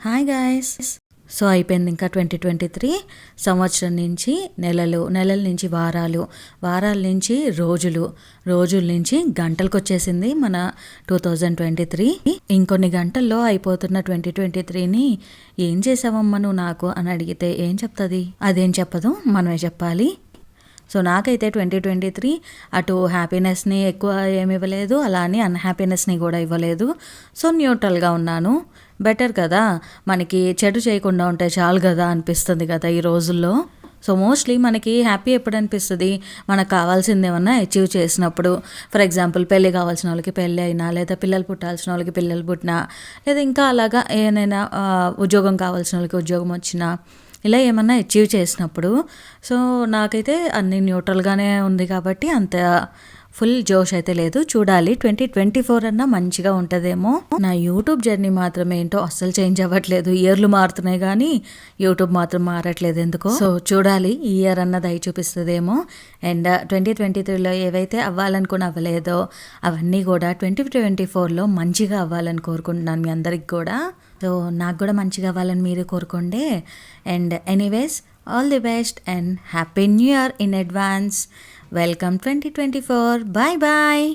Hi guys so అయిపోయింది ఇంకా twenty twenty three సంవత్సరం నుంచి నెలలు నెలల నుంచి వారాలు వారాల నుంచి రోజులు రోజుల నుంచి గంటలకు వచ్చేసింది మన టూ థౌజండ్ ట్వంటీ త్రీ ఇంకొన్ని గంటల్లో అయిపోతున్న ట్వంటీ ట్వంటీ త్రీని ఏం చేసావమ్మా నువ్వు నాకు అని అడిగితే ఏం చెప్తుంది? అదేం చెప్పదు? మనమే చెప్పాలి. సో నాకైతే ట్వంటీ ట్వంటీ త్రీ అటు హ్యాపీనెస్ని ఎక్కువ ఏమి ఇవ్వలేదు అలా అని అన్హ్యాపీనెస్ని కూడా ఇవ్వలేదు. సో న్యూట్రల్గా ఉన్నాను. బెటర్ కదా? మనకి చెడు చేయకుండా ఉంటే చాలు కదా అనిపిస్తుంది కదా ఈ రోజుల్లో? సో మోస్ట్లీ మనకి హ్యాపీ ఎప్పుడు అనిపిస్తుంది? మనకు కావాల్సింది ఏమన్నా అచీవ్ చేసినప్పుడు. ఫర్ ఎగ్జాంపుల్ పెళ్ళి కావాల్సిన వాళ్ళకి పెళ్ళి అయినా లేదా పిల్లలు పుట్టాల్సిన వాళ్ళకి పిల్లలు పుట్టినా లేదా ఇంకా అలాగా ఏదైనా ఉద్యోగం కావాల్సిన వాళ్ళకి ఉద్యోగం వచ్చినా ఇలా ఏమన్నా అచీవ్ చేసినప్పుడు సో నాకైతే అన్ని న్యూట్రల్గానే ఉంది కాబట్టి అంత. ఫుల్ జోష్ అయితే లేదు. చూడాలి. ట్వంటీ ట్వంటీ ఫోర్ అన్నా మంచిగా ఉంటుందేమో. నా యూట్యూబ్ జర్నీ మాత్రం ఏంటో అస్సలు చేంజ్ అవ్వట్లేదు. ఇయర్లు మారుతున్నాయి కానీ యూట్యూబ్ మాత్రం మారట్లేదు ఎందుకో. సో చూడాలి. ఈ ఇయర్ అన్నది అయి చూపిస్తుందేమో. అండ్ ట్వంటీ ట్వంటీ త్రీలో ఏవైతే అవ్వాలనుకుని అవ్వలేదో అవన్నీ కూడా ట్వంటీ ట్వంటీ ఫోర్లో మంచిగా అవ్వాలని కోరుకుంటున్నాను మీ అందరికి కూడా. సో నాకు కూడా మంచిగా అవ్వాలని మీరు కోరుకోండి and anyways all the best and happy new year in advance. Welcome twenty twenty four bye bye